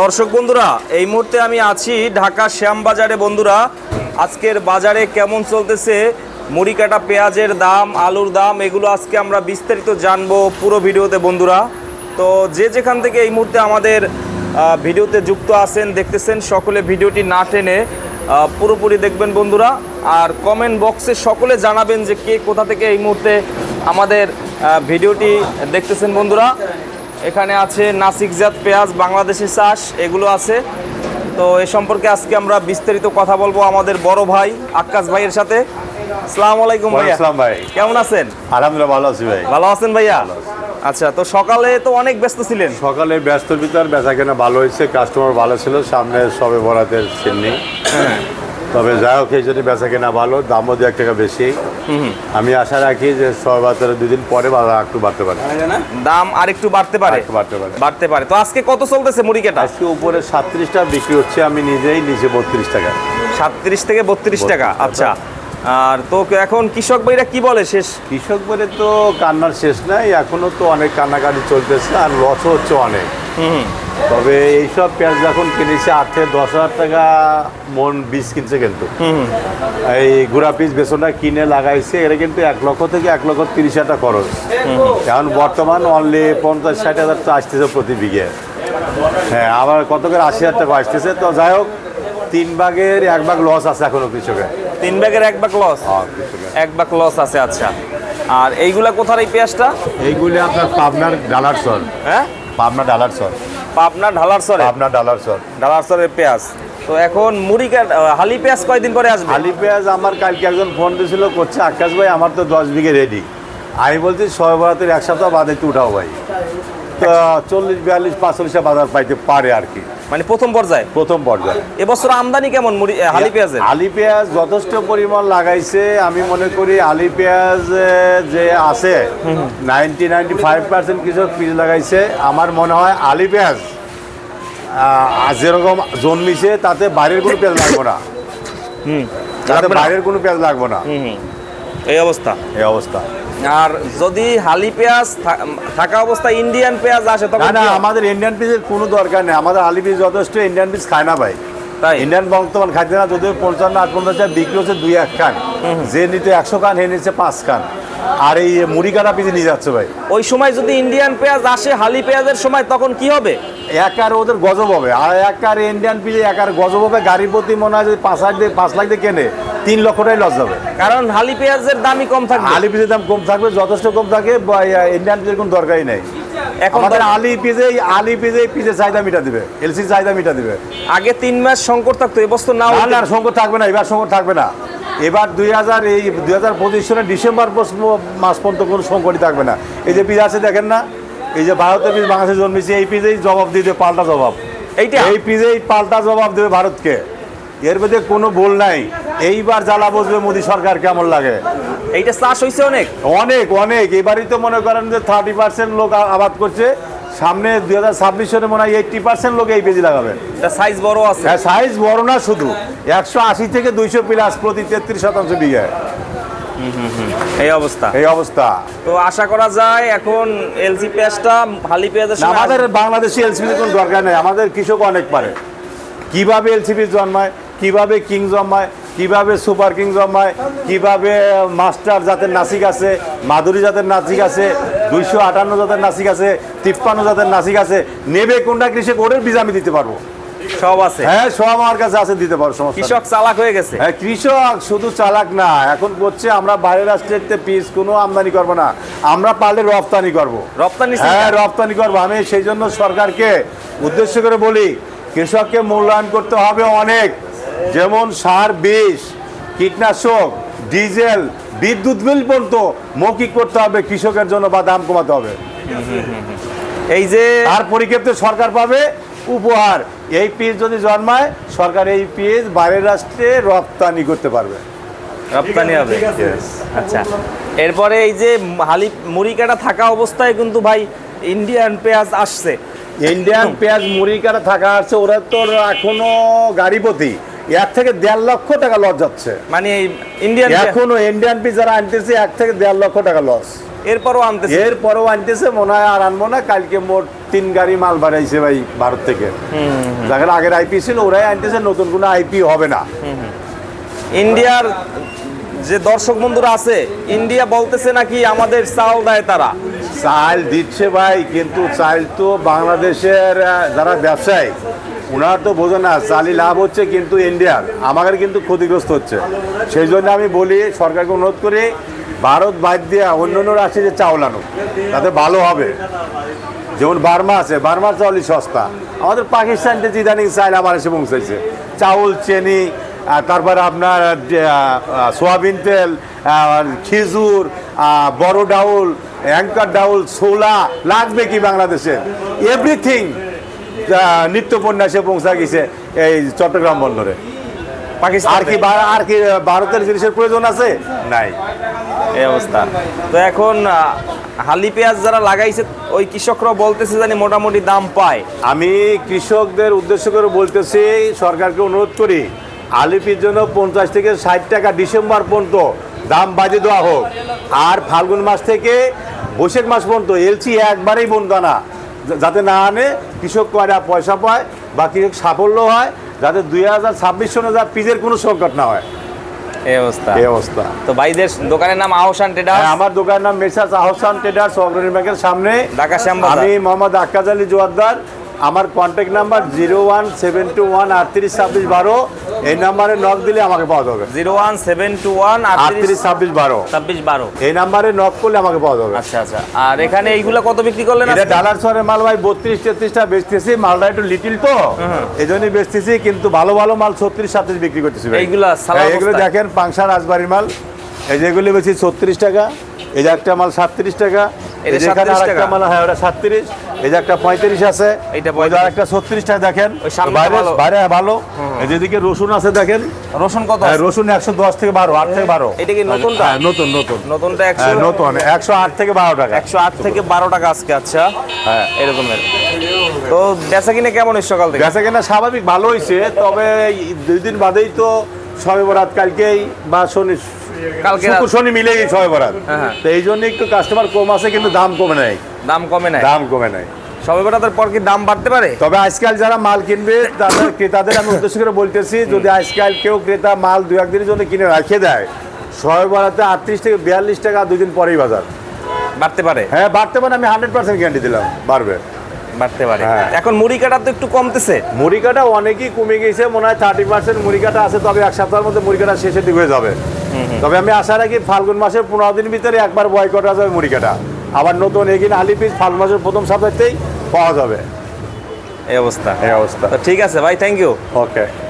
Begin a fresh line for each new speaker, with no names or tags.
দর্শক বন্ধুরা, এই মুহূর্তে আমি আছি ঢাকা শ্যামবাজারে। বন্ধুরা, আজকের বাজারে কেমন চলতেছে? মুড়ি কাটা পেঁয়াজের দাম, আলুর দাম, এগুলো আজকে আমরা বিস্তারিত জানব পুরো ভিডিওতে বন্ধুরা। তো যে যেখান থেকে এই মুহূর্তে আমাদের ভিডিওতে যুক্ত আছেন, দেখতেছেন, সকলে ভিডিওটি না টেনে পুরোপুরি দেখবেন বন্ধুরা। আর কমেন্ট বক্সে সকলে জানাবেন যে কে কোথা থেকে এই মুহূর্তে আমাদের ভিডিওটি দেখতেছেন বন্ধুরা। এখানে আছে নাসিকজাত পেঁয়াজ বাংলাদেশি চাষ এগুলো আছে। তো এ সম্পর্কে আজকে আমরা বিস্তারিত কথা বলব আমাদের বড় ভাই আক্কাস ভাইয়ের সাথে। আসসালামু আলাইকুম ভাইয়া।
আসসালাম ভাই।
কেমন আছেন?
আলহামদুলিল্লাহ ভালো আছি ভাই।
ভালো আছেন ভাইয়া? আচ্ছা তো সকালে তো অনেক ব্যস্ত ছিলেন।
সকালে ব্যস্ত ভিতর বেচা কেনা ভালো হয়েছে কাস্টমার ভালো ছিল সামনে সবে বরাতের সিন্নি। তবে যাই হোক এই জন্য বেচা কেনা ভালো দামও দু এক টাকা বেশি। আমি আশা রাখি যে সবে বাজারে দুদিন পরে বাজার একটু বাড়তে পারে।
দাম আর একটু বাড়তে পারে?
একটু বাড়তে পারে।
বাড়তে পারে। তো আজকে কত চলতেছে মুড়ি কাটা?
আজকে উপরে সাতত্রিশ টাকা বিক্রি হচ্ছে আমি নিজেই নিচে বত্রিশ টাকা।
সাতত্রিশ থেকে বত্রিশ টাকা আচ্ছা। আর তো এখন কৃষক ভাইরা কি বলে শেষ?
কৃষক বলে তো কান্নার শেষ নাই এখনও তো অনেক কান্নাকাটি চলতেছে আর লসও হচ্ছে অনেক। তবে এইসব পেঁয়াজ যখন কিনেছে আট থেকে দশ হাজার টাকা মন বীজ কিনছে কিন্তু। এই গুড়া পিস বেসনটা কিনে লাগাইছে এটা কিন্তু এক লক্ষ থেকে এক লক্ষ তিরিশ হাজার খরচ। এখন বর্তমান অনলি পঞ্চাশ ষাট হাজার টাকা আসতেছে প্রতি বিঘে। হ্যাঁ আবার কত করে আশি হাজার টাকা আসতেছে। তো যাই হোক তিন ভাগের এক ভাগ লস আছে এখনও কৃষকের
তিন ব্যাগের এক বাক লস
হ্যাঁ,
এক বাক লস আছে আচ্ছা। আর এইগুলা কোথার এই পেঁয়াজটা?
এইগুলি আপনার পাবনার ডালার সর
হ্যাঁ?
পাবনা ডালার সর
পাবনা ঢালার সরে
পাবনা ডালার সর
ডালার সরের পেঁয়াজ। তো এখন মুড়ি হালি পেঁয়াজ কয়দিন পরে আসবে?
হালি পেঁয়াজ আমার কালকে একজন ফোন দিয়েছিল করছে আকাশ ভাই আমার তো দশ বিঘে রেডি আমি বলছি ছয় বরাতের এক সপ্তাহ বাদে একটু উঠাও ভাই। চল্লিশ বিয়াল্লিশ পাঁচচল্লিশটা বাজার পাইতে পারে আর কি।
মানে প্রথম পর্যায়ে?
প্রথম পর্যায়ে।
এবছর আমদানি কেমন মুড়ি আহ, হালি
আলি পেঁয়াজ যথেষ্ট পরিমাণ লাগাইছে। আমি মনে করি আলি পেঁয়াজ যে আছে নাইনটি নাইনটি ফাইভ পার্সেন্ট কৃষক বীজ লাগাইছে। আমার মনে হয় আলি পেঁয়াজ যেরকম জন্মিছে তাতে বাইরের কোনো পেঁয়াজ লাগবে না।
হুম।
তাতে বাইরের কোনো পেঁয়াজ লাগবে না।
এই অবস্থা?
এই অবস্থা।
আর যদি হালি পেঁয়াজ থাকা অবস্থায় ইন্ডিয়ান পেঁয়াজ আসে তখন
না আমাদের ইন্ডিয়ান পিসের কোনো দরকার নেই। আমাদের হালি পিস যথেষ্ট ইন্ডিয়ান পিস খায় না ভাই।
তাই?
ইন্ডিয়ান বর্তমান খাইতে না যদিও পঞ্চান্ন আট পঞ্চাশ বিক্রি হচ্ছে দুই এক খান। যে নিতে একশো খান হে নিচ্ছে পাঁচ খান। আর এই মুড়ি কাটা পিসে নিয়ে যাচ্ছে ভাই।
ওই সময় যদি ইন্ডিয়ান পেঁয়াজ আসে হালি পেঁয়াজের সময় তখন কি হবে?
এক আর ওদের গজব হবে। আর এক আর ইন্ডিয়ান পিসে এক আর গজব হবে। গাড়ি প্রতি মনে হয় যদি পাঁচ লাখ দিয়ে পাঁচ লাখ দিয়ে কেনে। তিন লক্ষ টাকাই লস যাবে
কারণ হালি পেঁয়াজের দামই কম থাকবে।
হালি পিসের দাম কম থাকবে যথেষ্ট কম থাকে ইন্ডিয়ান পিসের কোনো দরকারই নেই।
এখন
আমাদের আলি পিসে আলি পিসে পিসের চাহিদা মিটা দিবে। এলসি চাহিদা মিটা দিবে।
আগে তিন মাস সংকট থাকতো এবছর
না না সংকট থাকবে না এবার সংকট থাকবে না। এবার দুই হাজার এই দুই হাজার পঁচিশ সালের ডিসেম্বর মাস পর্যন্ত কোনো সংকটই থাকবে না। এই যে পিস আছে দেখেন না এই যে ভারতের পিস বাংলাদেশে জন্মেছে এই পিসেই জবাব দিয়ে দেবে পাল্টা জবাব।
এইটা?
এই পিসেই পাল্টা জবাব দেবে ভারতকে। এর মধ্যে কোনো ভুল নাই। এইবার জ্বালা বসবে মোদী সরকার কেমন লাগে?
এইটা চাষ হয়েছে অনেক?
অনেক অনেক। এবারই তো মনে করেন যে থার্টি পার্সেন্ট লোক আবাদ করছে। সামনে দুই হাজার ছাব্বিশ সালে মনে হয় এইট্টি পার্সেন্ট লোক এই পেজি লাগাবে।
সাইজ বড় আছে।
হ্যাঁ সাইজ বড় না শুধু। একশো আশি থেকে দুইশো প্লাস প্রতি তেত্রিশ শতাংশ বিঘায়।
এই অবস্থা।
এই অবস্থা।
তো আশা করা যায় এখন এলজি পেঁয়াজটা হালি পেঁয়াজের
আমাদের বাংলাদেশি এলসিপি কোনো দরকার নেই। আমাদের কৃষক অনেক পারে। কীভাবে এলসিপি জন্মায় কীভাবে কিং জন্মায় কীভাবে সুপার কিং জন্মায় কীভাবে মাস্টার জাতের নাসিক আছে মাধুরী জাতের নাসিক আছে দুইশো আটান্ন জাতের নাসিক আছে তিপ্পান্ন জাতের নাসিক আছে নেবে কোনটা কৃষক ওদের বীজ আমি দিতে পারব।
সব আছে।
হ্যাঁ সব আমার কাছে আছে দিতে পারব সমস্যা
কৃষক চালাক হয়ে গেছে।
হ্যাঁ কৃষক শুধু চালাক না এখন করছে আমরা বাইরের রাষ্ট্রের পিস কোনো আমদানি করব না আমরা পারলে রপ্তানি করব।
রপ্তানি
হ্যাঁ রপ্তানি করব আমি সেই জন্য সরকারকে উদ্দেশ্য করে বলি কৃষককে মূল্যায়ন করতে হবে অনেক যেমন সার বিষ কীটনাশক ডিজেল বিদ্যুৎ বিল পর্যন্ত মৌখিক করতে হবে কৃষকের জন্য বা দাম কমাতে হবে।
এই যে
তার পরিক্ষেত্রে সরকার পাবে উপহার। এই পিস যদি জন্মায় সরকার এই পিস বাইরের রাষ্ট্রে রপ্তানি করতে পারবে।
রপ্তানি হবে। আচ্ছা। এরপরে এই যে হালি মুড়ি কাটা থাকা অবস্থায় কিন্তু ভাই ইন্ডিয়ান পেঁয়াজ আসছে।
ইন্ডিয়ান পেঁয়াজ মুড়ি কাটা থাকা আসছে ওরা তো এখনও গাড়ি প্রতি এক থেকে দেড় লক্ষ টাকা লস যাচ্ছে।
মানে ইন্ডিয়ান
এখনও ইন্ডিয়ান পিস যারা আনতেছে এক থেকে দেড় লক্ষ টাকা লস
এরপরও আনতেছে।
এরপরও আনতেছে মনে হয় আর আনব না কালকে মোট তিন গাড়ি মাল বাড়াইছে ভাই ভারত থেকে। যাদের আগের আইপি ছিল ওরাই আনতেছে নতুন কোনো আইপি হবে না।
ইন্ডিয়ার যে দর্শক বন্ধুরা আছে ইন্ডিয়া বলতেছে নাকি আমাদের চাল দেয় তারা?
চাল দিচ্ছে ভাই কিন্তু চাল তো বাংলাদেশের যারা ব্যবসায়ী ওনার তো বোঝে না চালি লাভ হচ্ছে কিন্তু ইন্ডিয়ার আমাদের কিন্তু ক্ষতিগ্রস্ত হচ্ছে। সেই জন্য আমি বলি সরকারকে অনুরোধ করি ভারত বাদ দিয়ে অন্য অন্য রাষ্ট্রে যে চাউল আনুক তাতে ভালো হবে। যেমন বার্মা আছে বার্মার চাউলই সস্তা। আমাদের পাকিস্তান থেকে ইদানিং চাইল আমার এসে পৌঁছাইছে চাউল চেনি তারপরে আপনার সোয়াবিন তেল খেজুর বড় ডাউল অ্যাঙ্কার ডাউল ছোলা লাগবে কি বাংলাদেশে? এভরিথিং নিত্য পণ্য এসে পৌঁছা গেছে এই চট্টগ্রাম বন্দরে।
পাকিস্তান
আর কি আর কি ভারতের জিনিসের প্রয়োজন আছে? নাই।
এই অবস্থা। তো এখন হালি পেঁয়াজ যারা লাগাইছে, ওই কৃষকরা বলতেছে জানি মোটামুটি দাম পায়।
আমি কৃষকদের উদ্দেশ্য করে বলতেছি, সরকারকে অনুরোধ করি আলিপির জন্য পঞ্চাশ থেকে ষাট টাকা ডিসেম্বর পর্যন্ত দাম বাড়িয়ে দেওয়া হোক। আর ফাল্গুন মাস থেকে বৈশাখ মাস পর্যন্ত এলসি একবারেই বন্ধ না। যাতে না আনে, কৃষক কয়টা পয়সা পায়, বা কৃষক সাফল্য হয়, যাতে দুই হাজার ছাব্বিশ সনে যা পিজের কোনো সংকট না হয়।
এই অবস্থা।
এই অবস্থা।
তো ভাইদের দোকানের নাম আহসান ট্রেডার্স
হ্যাঁ, আমার দোকানের নাম মেসার্স আহসান ট্রেডার্স অগ্রণী ব্যাংকের সামনে।
ঢাকা।
আমি মোহাম্মদ আক্কাজ আলী জোয়ারদার। আমার contact number zero one seven two one আটত্রিশ ছাব্বিশ বারো। এই নাম্বারে নক দিলে আমাকে পাওয়া যাবে।
Zero one seven two one
আটত্রিশ ছাব্বিশ বারো।
ছাব্বিশ বারো।
এই নাম্বারে নক করলে আমাকে পাওয়া যাবে।
আচ্ছা আচ্ছা। আর এখানে এইগুলো কত বিক্রি করলেন
এটা? ডালার শহরের মাল ভাই বত্রিশ তেত্রিশটা বেচতেছি। মালটা একটু লিটিল তো। এই জন্যই বেচতেছি কিন্তু ভালো ভালো মাল ছত্রিশ সাতত্রিশ বিক্রি করতেছি ভাই।
এইগুলা
এগুলো দেখেন পাংশা রাজবাড়ির মাল। এই যেগুলো বেশি ছত্রিশ টাকা এই যে একটা মাল সাতত্রিশ টাকা।
এটা 37 টাকা?
মাল হ্যাঁ ওটা সাতত্রিশ। এই যে একটা পঁয়ত্রিশ আছে
35
টাকা দেখেন। বাইরে
ভালো।
বাইরে ভালো। এই যেদিকে রসুন আছে দেখেন।
রসুন কত
হ্যাঁ,
আছে?
রসুন একশো দশ থেকে বারো আট থেকে বারো।
এটা কি নতুনটা
হ্যাঁ, নতুন নতুন।
নতুনটা একশো
হ্যাঁ, নতুন। একশো আট থেকে বারো টাকা।
একশো আট থেকে বারো টাকা আজকে আচ্ছা।
হ্যাঁ।
এরকমের। তো বেচা কিনে কেমন সকাল থেকে?
বেচা কেনা স্বাভাবিক ভালো হয়েছে তবে দুই দিন বাদেই তো সবে বরাত কালকেই বা শনি
কালকে
শনি সবে বরাত।
হ্যাঁ, হ্যাঁ।
তো এই জন্য একটু কাস্টমার কম আছে কিন্তু দাম কমে নাই।
দাম কমে নাই।
দাম কমে নাই।
সবে পর কি দাম বাড়তে পারে?
তবে আজকাল যারা মাল কিনবে তাদের ক্রেতাদের আমি উদ্দেশ্য করে বলতেছি যদি আজকাল কেউ ক্রেতা মাল দু একদিনের জন্য কিনে রাখে দেয় সবে আটত্রিশ থেকে বিয়াল্লিশ টাকা দুই দিন পরেই বাজার।
বাড়তে পারে?
হ্যাঁ বাড়তে পারে আমি হান্ড্রেড পার্সেন্ট গ্যারান্টি দিলাম বাড়বে।
বাড়তে পারে।
হ্যাঁ।
এখন মুড়ি কাটা তো একটু কমতেছে।
মুড়ি কাটা অনেকই কমে গেছে মনে হয় থার্টি পার্সেন্ট মুড়ি কাটা আছে তবে এক সপ্তাহের মধ্যে মুড়ি কাটা শেষের দিকে হয়ে যাবে। তবে আমি আশা রাখি ফাল্গুন মাসের পনেরো দিন ভিতরে একবার বয় করা যাবে মুড়ি কাটা আবার নতুন এগিন আলি পিস ফাল্গুন মাসের প্রথম সপ্তাহতেই পাওয়া যাবে।
এই অবস্থা।
এই অবস্থা।
তো ঠিক আছে ভাই থ্যাংক ইউ
ওকে